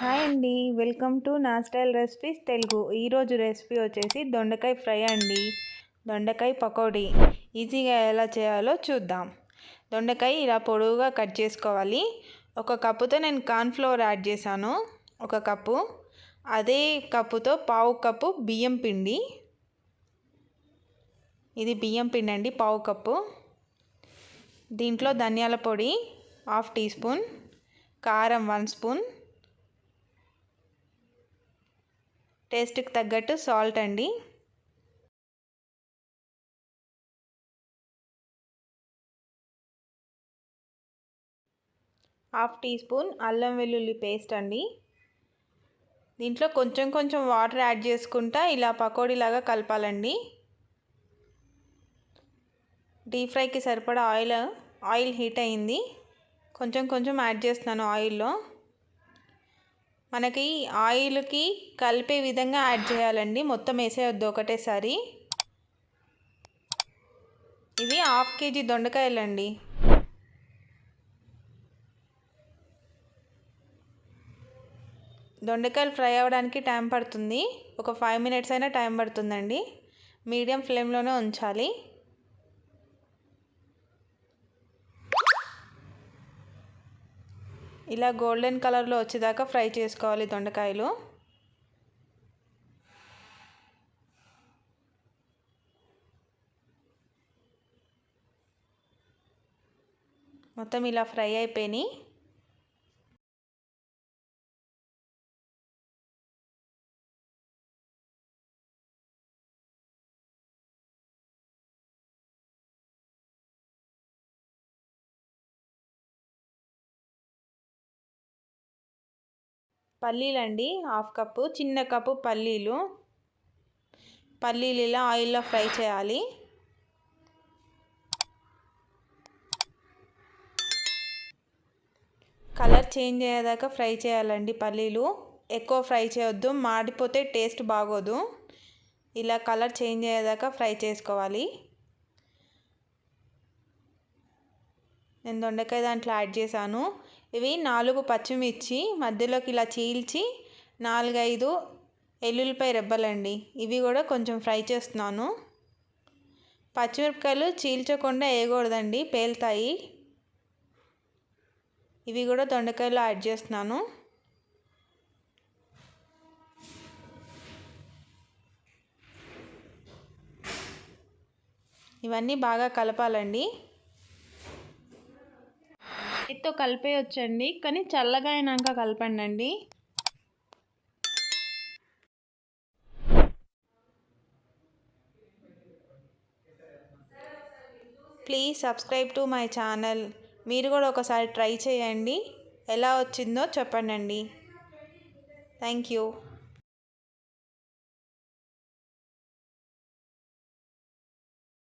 Hi అండి. Welcome to నా style recipes Telugu. ఈరోజు రెసిపీ వచ్చేసి దొండకాయ ఫ్రై అండి. దొండకాయ పకోడీ. ఈజీగా ఎలా చేయాలో చూద్దాం. దొండకాయ ఇలా పొడవుగా కట్ చేసుకోవాలి. ఒక కప్పుతో నేను కార్న్ఫ్లవర్ యాడ్ చేశాను. ఒక కప్పు. అదే కప్పుతో పావు కప్పు బియ్యం పిండి. ఇది బియ్యం పిండి అండి పావు కప్పు. దీంట్లో ధనియాల పొడి హాఫ్ టీ స్పూన్ కారం వన్ స్పూన్ టేస్ట్కి తగ్గట్టు సాల్ట్ అండి. హాఫ్ టీ స్పూన్ అల్లం వెల్లుల్లి పేస్ట్ అండి. దీంట్లో కొంచెం కొంచెం వాటర్ యాడ్ చేసుకుంటా ఇలా పకోడీలాగా కలపాలండి. డీప్ ఫ్రైకి సరిపడా ఆయిల్ ఆయిల్ హీట్ అయింది. కొంచెం కొంచెం యాడ్ చేస్తున్నాను ఆయిల్లో. మనకి ఆయిల్కి కలిపే విధంగా యాడ్ చేయాలండి. మొత్తం వేసేయొద్దు ఒకటేసారి. ఇవి హాఫ్ కేజీ దొండకాయలండి. దొండకాయలు ఫ్రై అవ్వడానికి టైం పడుతుంది. ఒక ఫైవ్ మినిట్స్ అయినా టైం పడుతుందండి. మీడియం ఫ్లేమ్లోనే ఉంచాలి. ఇలా గోల్డెన్ కలర్లో వచ్చేదాకా ఫ్రై చేసుకోవాలి దొండకాయలు. మొత్తం ఇలా ఫ్రై అయిపోయినాయి. పల్లీలండి హాఫ్ కప్పు చిన్న కప్పు పల్లీలు. పల్లీలు ఇలా ఆయిల్లో ఫ్రై చేయాలి. కలర్ చేంజ్ అయ్యేదాకా ఫ్రై చేయాలండి పల్లీలు. ఎక్కువ ఫ్రై చేయొద్దు మాడిపోతే టేస్ట్ బాగోదు. ఇలా కలర్ చేంజ్ అయ్యేదాకా ఫ్రై చేసుకోవాలి. నేను దొండకాయ దాంట్లో యాడ్ చేశాను. ఇవి నాలుగు పచ్చిమిర్చి మధ్యలోకి ఇలా చీల్చి నాలుగైదు ఎల్లుల్లిపాయ రెబ్బలండి. ఇవి కూడా కొంచెం ఫ్రై చేస్తున్నాను. పచ్చిమిరపకాయలు చీల్చకుండా వేయకూడదండి పేలుతాయి. ఇవి కూడా దొండకాయలు యాడ్ చేస్తున్నాను. ఇవన్నీ బాగా కలపాలండి. చేతితో కలిపేయొచ్చండి కానీ చల్లగా అయినాక కలపండి అండి please subscribe to my channel మీరు కూడా ఒకసారి ట్రై చేయండి. ఎలా వచ్చిందో చెప్పండి థ్యాంక్ యూ